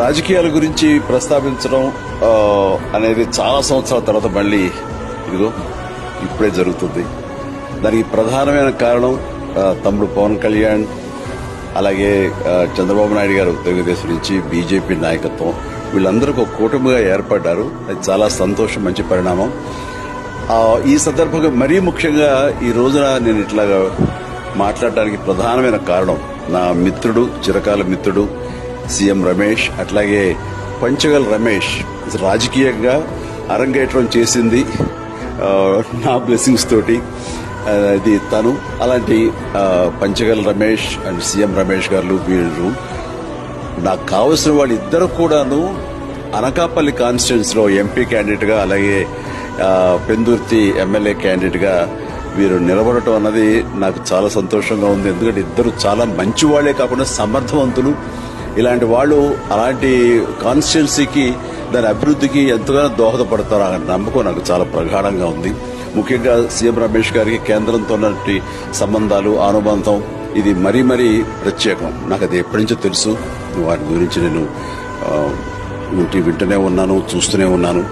రాజకీయాల గురించి ప్రస్తావించడం అనేది చాలా సంవత్సరాల తర్వాత మళ్ళీ ఇదిగో ఇప్పుడే జరుగుతుంది. దానికి ప్రధానమైన కారణం తమ్ముడు పవన్ కళ్యాణ్ అలాగే చంద్రబాబు నాయుడు గారు తెలుగుదేశం నుంచి బీజేపీ నాయకత్వం. వీళ్ళందరూ ఒక కూటమిగా ఏర్పడ్డారు. అది చాలా సంతోషం మంచి పరిణామం. ఈ సందర్భంగా మరీ ముఖ్యంగా ఈ రోజున నేను ఇట్లాగా మాట్లాడడానికి ప్రధానమైన కారణం నా మిత్రుడు చిరకాల మిత్రుడు సీఎం రమేష్ అట్లాగే పంచగల్ రమేష్ రాజకీయంగా అరంగేట్రం చేసింది నా బ్లెస్సింగ్స్ తోటి. ఇది తను అలాంటి పంచగల్ రమేష్ అండ్ సీఎం రమేష్ గారు వీళ్ళు. నాకు కావలసిన వాళ్ళు ఇద్దరు కూడాను అనకాపల్లి కాన్స్టిట్యున్సీ లో ఎంపీ క్యాండిడేట్గా అలాగే పెందుర్తి ఎమ్మెల్యే క్యాండిడేట్గా వీరు నిలబడటం అన్నది నాకు చాలా సంతోషంగా ఉంది. ఎందుకంటే ఇద్దరు చాలా మంచి వాళ్ళే కాకుండా సమర్థవంతులు. ఇలాంటి వాళ్ళు అలాంటి కాన్స్టిట్యున్సీకి దాని అభివృద్ధికి ఎంతగానో దోహదపడతారు అనే నమ్మకం నాకు చాలా ప్రగాఢంగా ఉంది. ముఖ్యంగా సీఎం రమేష్ గారికి కేంద్రంతో ఉన్నటువంటి సంబంధాలు అనుబంధం ఇది మరీ మరీ ప్రత్యేకం. నాకు అది ఎప్పటి నుంచో తెలుసు. వాటి గురించి నేను ఇంటి వింటూనే ఉన్నాను చూస్తూనే ఉన్నాను.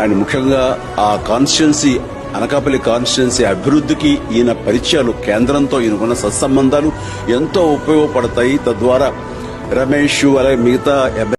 అండ్ ముఖ్యంగా ఆ కాన్స్టిట్యున్సీ అనకాపల్లి కాన్స్టిట్యున్సీ అభివృద్ధికి ఈయన పరిచయాలు కేంద్రంతో ఈయనకున్న సత్సంబంధాలు ఎంతో ఉపయోగపడతాయి. తద్వారా రమేష్ అలాగే మిగతా